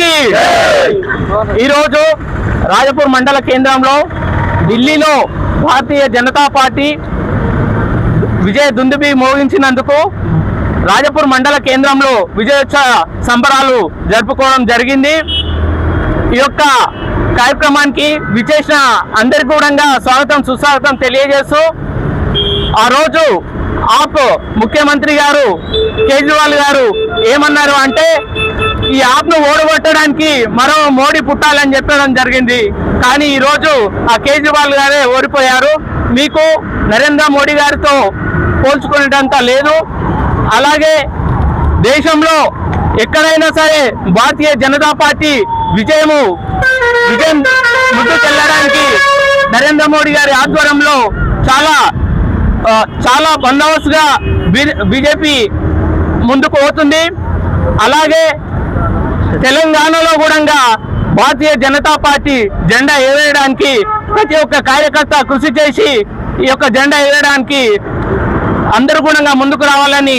భారత్ ఈరోజు రాజపూర్ మండల కేంద్రంలో ఢిల్లీలో భారతీయ జనతా పార్టీ విజయ దుందుబి మోగించినందుకు రాజపూర్ మండల కేంద్రంలో విజయోత్సవ సంబరాలు జరుపుకోవడం జరిగింది. ఈ యొక్క కార్యక్రమానికి విచేసిన అందరికీ కూడా స్వాగతం సుస్వాగతం తెలియజేస్తూ ఆ రోజు ఆప్ ముఖ్యమంత్రి గారు కేజ్రీవాల్ గారు ఏమన్నారు అంటే ఈ ఆప్ను ఓడగొట్టడానికి మరో మోడీ పుట్టాలని చెప్పడం జరిగింది. కానీ ఈరోజు ఆ కేజ్రీవాల్ గారే ఓడిపోయారు. మీకు నరేంద్ర మోడీ గారితో పోల్చుకునేటంత లేదు. అలాగే దేశంలో ఎక్కడైనా సరే భారతీయ జనతా పార్టీ విజయము విజయం ముందు చెల్లడానికి నరేంద్ర మోడీ గారి ఆధ్వర్యంలో చాలా చాలా బందోబస్తుగా బీజేపీ ముందుకు పోతుంది. అలాగే తెలంగాణలో కూడా భారతీయ జనతా పార్టీ జెండా ఎగరేయడానికి ప్రతి ఒక్క కార్యకర్త కృషి చేసి ఈ యొక్క జెండా ఎగరడానికి అందరూ కూడా ముందుకు రావాలని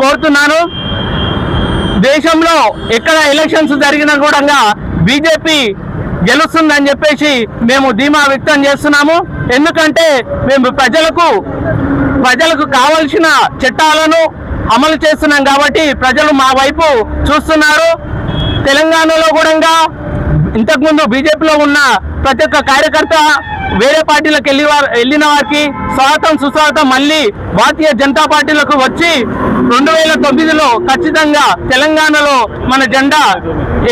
కోరుతున్నాను. దేశంలో ఎక్కడ ఎలక్షన్స్ జరిగినా కూడా బీజేపీ గెలుస్తుందని చెప్పేసి మేము ధీమా వ్యక్తం చేస్తున్నాము. ఎందుకంటే మేము ప్రజలకు ప్రజలకు కావలసిన చట్టాలను అమలు చేస్తున్నాం కాబట్టి ప్రజలు మా వైపు చూస్తున్నారు. తెలంగాణలో కూడా ఇంతకుముందు బీజేపీలో ఉన్న ప్రతి ఒక్క కార్యకర్త వేరే పార్టీలకు వెళ్ళి వెళ్ళిన వారికి స్వాగతం సుస్వాగతం మళ్ళీ భారతీయ జనతా పార్టీలకు వచ్చి రెండు వేల తొమ్మిదిలో ఖచ్చితంగా తెలంగాణలో మన జెండా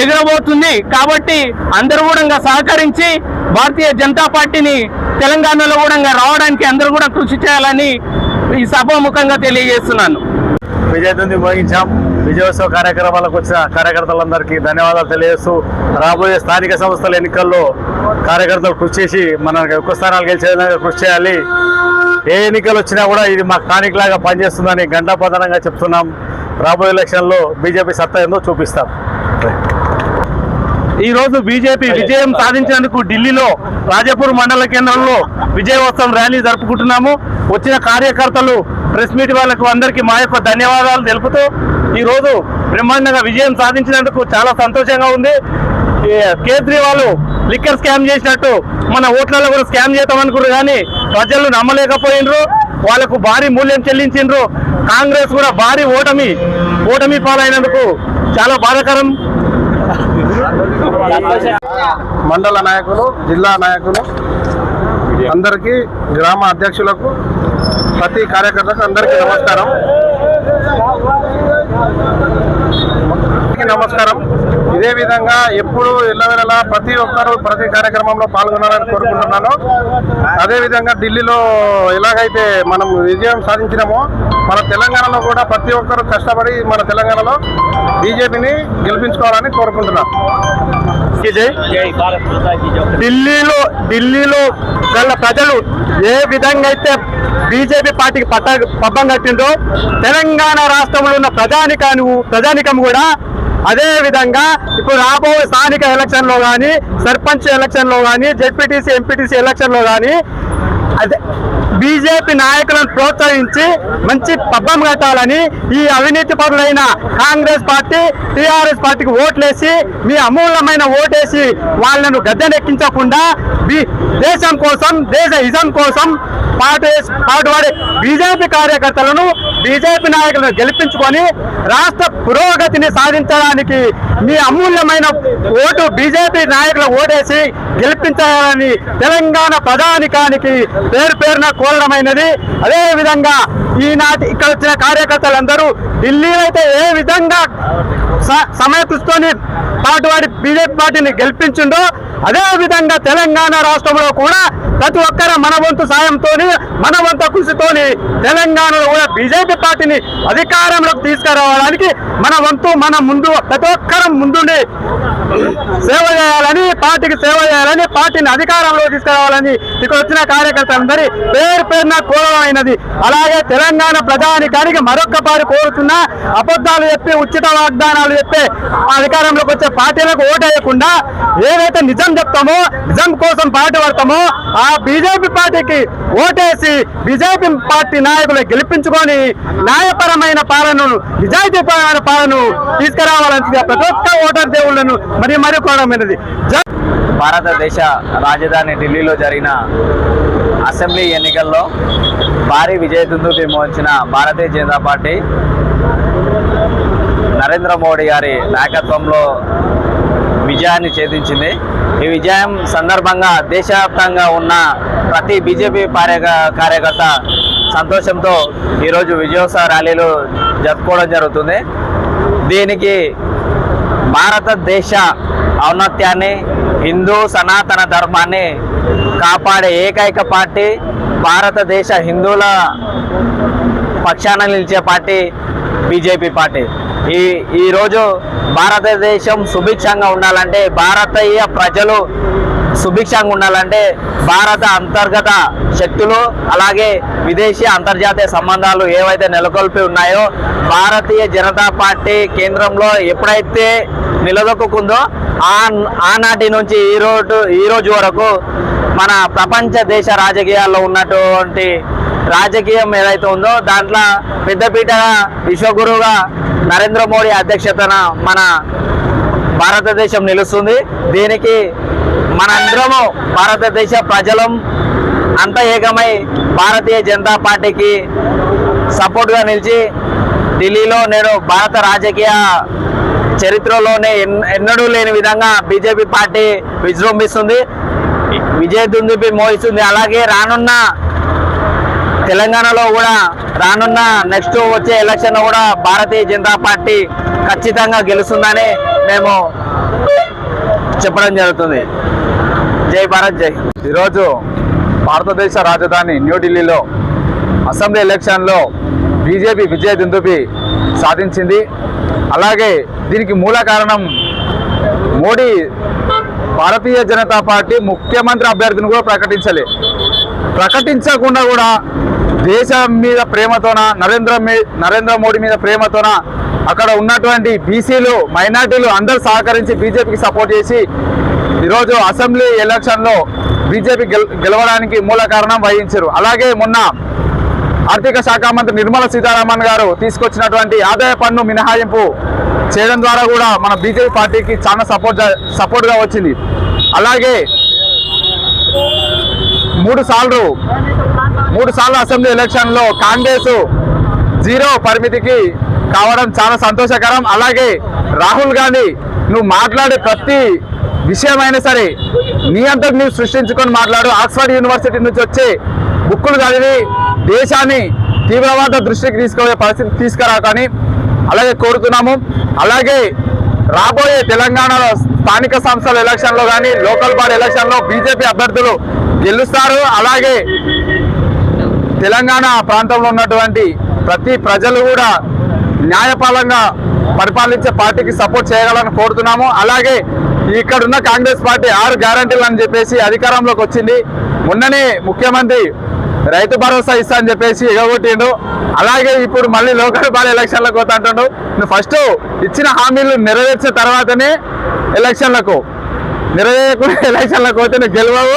ఎగరబోతుంది. కాబట్టి అందరూ కూడా సహకరించి భారతీయ జనతా పార్టీని తెలంగాణలో కూడా రావడానికి అందరూ కూడా కృషి చేయాలని ఈ సభాముఖంగా తెలియజేస్తున్నాను. విజయదుంది మోగించాం విజయోత్సవ కార్యక్రమాలకు వచ్చిన కార్యకర్తలందరికీ ధన్యవాదాలు తెలియజేస్తూ రాబోయే స్థానిక సంస్థల ఎన్నికల్లో కార్యకర్తలు కృషి చేసి మన ఎక్కువ స్థానాలు గెలిచే విధంగా కృషి చేయాలి. ఏ ఎన్నికలు వచ్చినా కూడా ఇది మా స్థానిక లాగా పనిచేస్తుందని గంటాపదనంగా చెప్తున్నాం. రాబోయే ఎలక్షన్లో బీజేపీ సత్తా ఏందో చూపిస్తాం. ఈ రోజు బీజేపీ విజయం సాధించినందుకు ఢిల్లీలో రాజాపూర్ మండల కేంద్రంలో విజయోత్సవం ర్యాలీ జరుపుకుంటున్నాము. వచ్చిన కార్యకర్తలు ప్రెస్ మీట్ వాళ్ళకు అందరికీ మా యొక్క ధన్యవాదాలు తెలుపుతూ ఈ రోజు బ్రహ్మాండంగా విజయం సాధించినందుకు చాలా సంతోషంగా ఉంది. ఈ కేజ్రీవాల్ లిక్కర్ స్కామ్ చేసినట్టు మన ఓట్లలో కూడా స్కామ్ చేద్దామనుకున్నారు కానీ ప్రజలు నమ్మలేకపోయినరు. వాళ్ళకు భారీ మూల్యం చెల్లించిండ్రు కాంగ్రెస్ కూడా భారీ ఓటమి ఓటమి పాలైనందుకు చాలా బాధాకరం. మండల నాయకులు జిల్లా నాయకులు అందరికీ గ్రామ అధ్యక్షులకు ప్రతి కార్యకర్తకు అందరికీ నమస్కారం. Thank you. అందరికీ నమస్కారం. ఇదే విధంగా ఎప్పుడు ఎల్లవేళలా ప్రతి ఒక్కరూ ప్రతి కార్యక్రమంలో పాల్గొనాలని కోరుకుంటున్నాను. అదే విధంగా ఢిల్లీలో ఎలాగైతే మనం విజయం సాధించినామో మన తెలంగాణలో కూడా ప్రతి ఒక్కరూ కష్టపడి మన తెలంగాణలో బీజేపీని గెలిపించుకోవాలని కోరుకుంటున్నాను ఢిల్లీలో ఢిల్లీలో గల ప్రజలు ఏ విధంగా అయితే బీజేపీ పార్టీకి పట్ట పబ్బం కట్టిందో తెలంగాణ రాష్ట్రంలో ఉన్న ప్రజానికాను ప్రజానికం కూడా అదే విధంగా ఇప్పుడు రాబోయే స్థానిక ఎలక్షన్లో కానీ సర్పంచ్ ఎలక్షన్లో కానీ జెడ్పీటీసీ ఎంపీటీసీ ఎలక్షన్లో కానీ అదే బీజేపీ నాయకులను ప్రోత్సహించి మంచి పబ్బం కట్టాలని ఈ అవినీతి పరులైన కాంగ్రెస్ పార్టీ టీఆర్ఎస్ పార్టీకి ఓట్లేసి మీ అమూల్యమైన ఓటేసి వాళ్ళను గద్దెనెక్కించకుండా దేశం కోసం దేశ ఇజం కోసం పాటు పాటుపడే బీజేపీ కార్యకర్తలను బీజేపీ నాయకులను గెలిపించుకొని రాష్ట్ర పురోగతిని సాధించడానికి మీ అమూల్యమైన ఓటు బీజేపీ నాయకుల ఓటేసి గెలిపించాలని తెలంగాణ ప్రధానికానికి పేరు పేరున కోరడమైనది. అదే విధంగా ఈనాటి ఇక్కడ వచ్చిన కార్యకర్తలందరూ ఢిల్లీలో అయితే ఏ విధంగా స- పాటు వాడి బీజేపీ పార్టీని గెలిపించిండో అదే విధంగా తెలంగాణ రాష్ట్రంలో కూడా ప్రతి ఒక్కరు మన వంతు సాయంతో మన వంతు కృషితోని తెలంగాణలో కూడా బీజేపీ పార్టీని అధికారంలోకి తీసుకురావడానికి మన వంతు మన ముందు ప్రతి ఒక్కరం ముందుండి సేవ చేయాలని పార్టీకి సేవ చేయాలని పార్టీని అధికారంలో తీసుకురావాలని ఇక్కడ వచ్చిన కార్యకర్తలందరి పేరు పేరున కోరమైనది అలాగే తెలంగాణ ప్రజానికానికి మరొక్క పారి కోరుతున్న అబద్ధాలు చెప్పి ఉచిత వాగ్దానాలు చెప్పి అధికారంలోకి వచ్చే పార్టీలకు ఓటేయకుండా ఏదైతే నిజం చెప్తామో నిజం కోసం పాటు పడతామో ఆ బీజేపీ పార్టీకి ఓటేసి బీజేపీ పార్టీ నాయకులు గెలిపించుకొని న్యాయపరమైన పాలనను నిజాయితీపరమైన పాలనను తీసుకురావాలని ప్రతి ఒక్క ఓటర్ దేవుళ్ళను మరి మరి కోణమైనది భారతదేశ రాజధాని ఢిల్లీలో జరిగిన అసెంబ్లీ ఎన్నికల్లో భారీ విజయదుందుబి మోయించిన భారతీయ జనతా పార్టీ నరేంద్ర మోడీ గారి నాయకత్వంలో విజయాన్ని ఛేదించింది. ఈ విజయం సందర్భంగా దేశవ్యాప్తంగా ఉన్న ప్రతి బీజేపీ కార్యక కార్యకర్త సంతోషంతో ఈరోజు విజయోత్సవ ర్యాలీలు జరుపుకోవడం జరుగుతుంది. దీనికి భారతదేశ ఔన్నత్యాన్ని హిందూ సనాతన ధర్మాన్ని కాపాడే ఏకైక పార్టీ భారతదేశ హిందువుల పక్షాన నిలిచే పార్టీ బీజేపీ పార్టీ. ఈ ఈరోజు భారతదేశం సుభిక్షంగా ఉండాలంటే భారతీయ ప్రజలు సుభిక్షంగా ఉండాలంటే భారత అంతర్గత శక్తులు అలాగే విదేశీ అంతర్జాతీయ సంబంధాలు ఏవైతే నెలకొల్పి ఉన్నాయో భారతీయ జనతా పార్టీ కేంద్రంలో ఎప్పుడైతే నిలదొక్కుందో ఆ ఆనాటి నుంచి ఈ రోజు ఈ రోజు వరకు మన ప్రపంచ దేశ రాజకీయాల్లో ఉన్నటువంటి రాజకీయం ఏదైతే ఉందో దాంట్లో పెద్దపీటగా విశ్వగురువుగా నరేంద్ర మోడీ అధ్యక్షతన మన భారతదేశం నిలుస్తుంది. దీనికి మనందరము భారతదేశ ప్రజలం అంత ఏకమై భారతీయ జనతా పార్టీకి సపోర్ట్గా నిలిచి ఢిల్లీలో నేడు భారత రాజకీయ చరిత్రలోనే ఎన్- ఎన్నడూ లేని విధంగా బీజేపీ పార్టీ విజృంభిస్తుంది. విజయ దుందుపి మోయిస్తుంది. అలాగే రానున్న తెలంగాణలో కూడా రానున్న నెక్స్ట్ వచ్చే ఎలక్షన్ కూడా భారతీయ జనతా పార్టీ ఖచ్చితంగా గెలుస్తుందని మేము చెప్పడం జరుగుతుంది. జై భారత్ జై. ఈరోజు భారతదేశ రాజధాని న్యూఢిల్లీలో అసెంబ్లీ ఎలక్షన్లో బీజేపీ విజయ దుందుపి సాధించింది. అలాగే దీనికి మూల కారణం మోడీ భారతీయ జనతా పార్టీ ముఖ్యమంత్రి అభ్యర్థిని కూడా ప్రకటించలే. ప్రకటించకుండా కూడా దేశం మీద ప్రేమతోన నరేంద్ర మీ- నరేంద్ర మోడీ మీద ప్రేమతోన అక్కడ ఉన్నటువంటి బీసీలు మైనార్టీలు అందరూ సహకరించి బీజేపీకి సపోర్ట్ చేసి ఈరోజు అసెంబ్లీ ఎలక్షన్లో బీజేపీ గెల గెలవడానికి మూల కారణం వహించారు. అలాగే మొన్న ఆర్థిక శాఖ మంత్రి నిర్మలా సీతారామన్ గారు తీసుకొచ్చినటువంటి ఆదాయ పన్ను మినహాయింపు చేయడం ద్వారా కూడా మన బీజేపీ పార్టీకి చాలా సపోర్ట్ సపోర్ట్గా వచ్చింది. అలాగే మూడు సార్లు మూడు సార్లు అసెంబ్లీ ఎలక్షన్లో కాంగ్రెస్ జీరో పరిమితికి కావడం చాలా సంతోషకరం. అలాగే రాహుల్ గాంధీ నువ్వు మాట్లాడే ప్రతి విషయమైనా సరే నీ అంతటి నువ్వు సృష్టించుకొని మాట్లాడు. ఆక్స్ఫర్డ్ యూనివర్సిటీ నుంచి వచ్చే బుక్కులు చదివి దేశాన్ని తీవ్రవాద దృష్టికి తీసుకునే పరిస్థితి తీసుకురా కానీ అలాగే కోరుతున్నాము. అలాగే రాబోయే తెలంగాణలో స్థానిక సంస్థల ఎలక్షన్లో కానీ లోకల్ బాడీ ఎలక్షన్లో బీజేపీ అభ్యర్థులు గెలుస్తారు. అలాగే తెలంగాణ ప్రాంతంలో ఉన్నటువంటి ప్రతి ప్రజలు కూడా న్యాయపాలంగా పరిపాలించే పార్టీకి సపోర్ట్ చేయగలని కోరుతున్నాము. అలాగే ఇక్కడున్న కాంగ్రెస్ పార్టీ ఆరు గ్యారంటీలు అని చెప్పేసి అధికారంలోకి వచ్చింది. మొన్ననే ముఖ్యమంత్రి రైతు భరోసా ఇస్తా అని చెప్పేసి ఎగగొట్టిండు. అలాగే ఇప్పుడు మళ్ళీ లోకల్ ఎలక్షన్లకు పోతా అంటుండు. నువ్వు ఫస్ట్ ఇచ్చిన హామీలు నెరవేర్చిన తర్వాతనే ఎలక్షన్లకు నెరవేరకుండా ఎలక్షన్లకు పోతే నువ్వు గెలవవు.